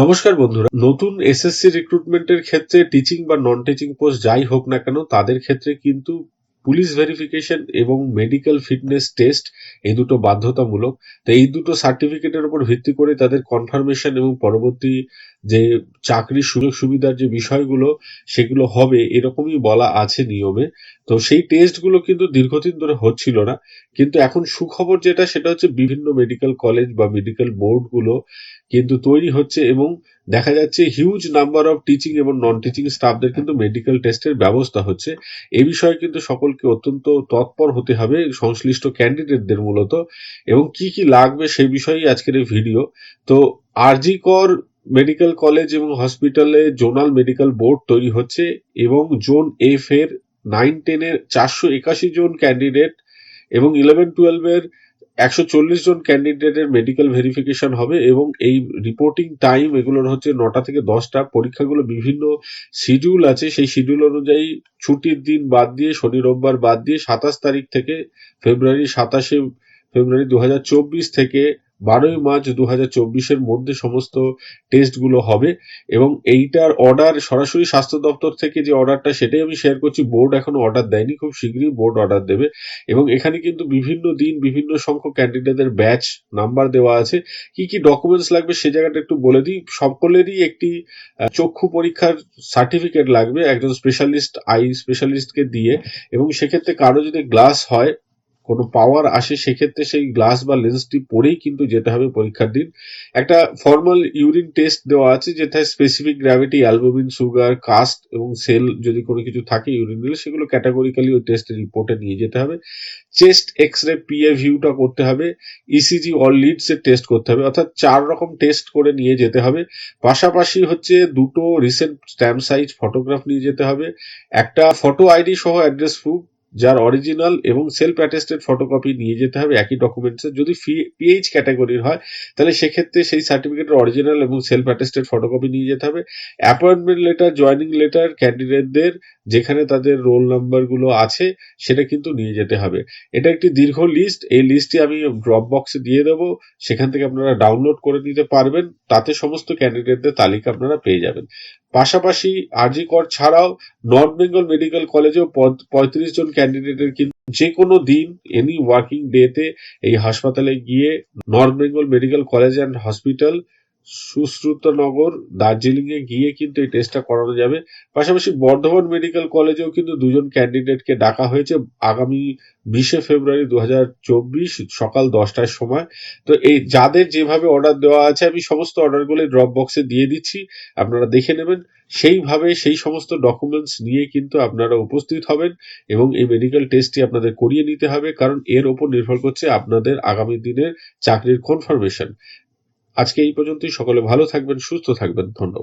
নমস্কার বন্ধুরা। নতুন এসএসসি রিক্রুটমেন্টের ক্ষেত্রে টিচিং বা নন টিচিং পোস্ট যাই হোক না কেন, তাদের ক্ষেত্রে কিন্তু পুলিশ ভেরিফিকেশন এবং মেডিকেল ফিটনেস টেস্ট এই দুটো বাধ্যতামূলক। তো এই দুটো সার্টিফিকেটের উপর ভিত্তি করে তাদের কনফার্মেশন এবং পরবর্তী যে চাকরির সুযোগ সুবিধার যে বিষয়গুলো, সেগুলো হবে, এরকমই বলা আছে নিয়মে। তো সেই টেস্টগুলো কিন্তু দীর্ঘদিন ধরে হচ্ছিল না। কিন্তু এখন সুখবর যেটা, সেটা হচ্ছে বিভিন্ন মেডিকেল কলেজ বা মেডিকেল বোর্ডগুলো কিন্তু তৈরি হচ্ছে এবং দেখা যাচ্ছে হিউজ নাম্বার অফ টিচিং এবং নন টিচিং স্টাফদের কিন্তু মেডিকেল টেস্টের ব্যবস্থা হচ্ছে। এ বিষয়ে কিন্তু সকলকে অত্যন্ত তৎপর হতে হবে, সংশ্লিষ্ট ক্যান্ডিডেটদের মূলত। এবং কি কি লাগবে সেই বিষয়েই আজকের এই ভিডিও তো আরজি কর মেডিকেল কলেজ এবং হসপিটালে জোনাল মেডিকেল বোর্ড তৈরি হচ্ছে এবং জোন এফ এর নাইন টেনের চারশো একাশি জন ক্যান্ডিডেট এবং ইলেভেন টুয়েলভের একশো চল্লিশ জন ক্যান্ডিডেটের মেডিকেল ভেরিফিকেশন হবে এবং এই রিপোর্টিং টাইম এগুলোর হচ্ছে নটা থেকে দশটা। পরীক্ষাগুলো বিভিন্ন শিডিউল আছে। সেই শিডিউল অনুযায়ী ছুটির দিন বাদ দিয়ে, শনি রোববার বাদ দিয়ে সাতাশ তারিখ থেকে ফেব্রুয়ারি সাতাশে ফেব্রুয়ারি দু হাজার চব্বিশ থেকে বারোই মার্চ দু হাজার চব্বিশের মধ্যে সমস্ত টেস্টগুলো হবে এবং এইটার অর্ডার সরাসরি স্বাস্থ্য দপ্তর থেকে যে অর্ডারটা সেটাই আমি শেয়ার করছি। বোর্ড এখনও অর্ডার দেয়নি, খুব শীঘ্রই বোর্ড অর্ডার দেবে এবং এখানে কিন্তু বিভিন্ন দিন বিভিন্ন সংখ্যক ক্যান্ডিডেটদের ব্যাচ নাম্বার দেওয়া আছে। কি কি ডকুমেন্টস লাগবে সে জায়গাটা একটু বলে দিই। সকলেরই একটি চক্ষু পরীক্ষার সার্টিফিকেট লাগবে। একজন স্পেশালিস্ট আই স্পেশালিস্টকে দিয়ে এবং সেক্ষেত্রে কারও যদি গ্লাস হয় কোনো পাওয়ার আসে সেক্ষেত্রে সেই গ্লাস বা লেন্সটি পরেই কিন্তু যেতে হবে পরীক্ষার দিন। একটা ফর্মাল ইউরিন টেস্ট দেওয়া আছে যেটা specific gravity albumin sugar cast এবং সেল যদি কোনো কিছু থাকে ইউরিন দিলে সেগুলো ক্যাটাগরিক্যালি ওই টেস্টের রিপোর্টে নিয়ে যেতে হবে। চেস্ট এক্স রে পিএ ভিউটা করতে হবে। ইসিজি অল লিডস এর টেস্ট করতে হবে। অর্থাৎ চার রকম টেস্ট করে নিয়ে যেতে হবে। পাশাপাশি হচ্ছে দুটো রিসেন্ট স্ট্যাম্প সাইজ ফটোগ্রাফ নিয়ে যেতে হবে। একটা ফটো আইডি সহ অ্যাড্রেস প্রুফ যার অরিজিনাল এবং সেলফ অ্যাটেস্টেড ফটোকপি নিয়ে যেতে হবে, একই ডকুমেন্টসের যদি পিএইচ ক্যাটাগরির হয়, তাহলে সেক্ষেত্রে সেই সার্টিফিকেটের অরিজিনাল এবং সেলফ অ্যাটেস্টেড ফটোকপি নিয়ে যেতে হবে। অ্যাপয়েন্টমেন্ট লেটার জয়নিং লেটার ক্যান্ডিডেটদের যেখানে তাদের রোল নাম্বারগুলো আছে, সেটা কিন্তু নিয়ে যেতে হবে। এটা একটি দীর্ঘ লিস্ট এই লিস্টটি আমি ড্রপ বক্সে দিয়ে দেবো। সেখান থেকে আপনারা ডাউনলোড করে নিতে পারবেন। তাতে সমস্ত ক্যান্ডিডেটদের তালিকা আপনারা পেয়ে যাবেন। পাশাপাশি আরজি কর ছাড়াও নর্থ বেঙ্গল মেডিকেল কলেজেও পঁয়ত্রিশ জন ক্যান্ডিডেটের কিন্তু যে কোনো দিন, এনি ওয়ার্কিং ডেতে এই হাসপাতালে গিয়ে North Bengal Medical College and Hospital Sushrutanagar Darjeeling এ গিয়ে কিন্তু এই টেস্টটা করানো যাবে। পাশাপাশি বর্ধমান মেডিকেল কলেজেও কিন্তু দুজন ক্যান্ডিডেটকে ডাকা হয়েছে আগামী বিশে ফেব্রুয়ারি দু হাজার চব্বিশ সকাল দশটার সময়। তো এই যাদের যেভাবে অর্ডার দেওয়া আছে, আমি সমস্ত অর্ডারগুলো ড্রপ বক্সে দিয়ে দিচ্ছি। আপনারা দেখে নেবেন। সেইভাবে সেই সমস্ত ডকুমেন্টস নিয়ে কিন্তু আপনারা উপস্থিত হবেন এবং এই মেডিকেল টেস্টটি আপনাদের করিয়ে নিতে হবে, কারণ এর ওপর নির্ভর করছে আপনাদের আগামী দিনের চাকরির কনফার্মেশন আজকে এই পর্যন্তই। সকলে ভালো থাকবেন সুস্থ থাকবেন। ধন্যবাদ।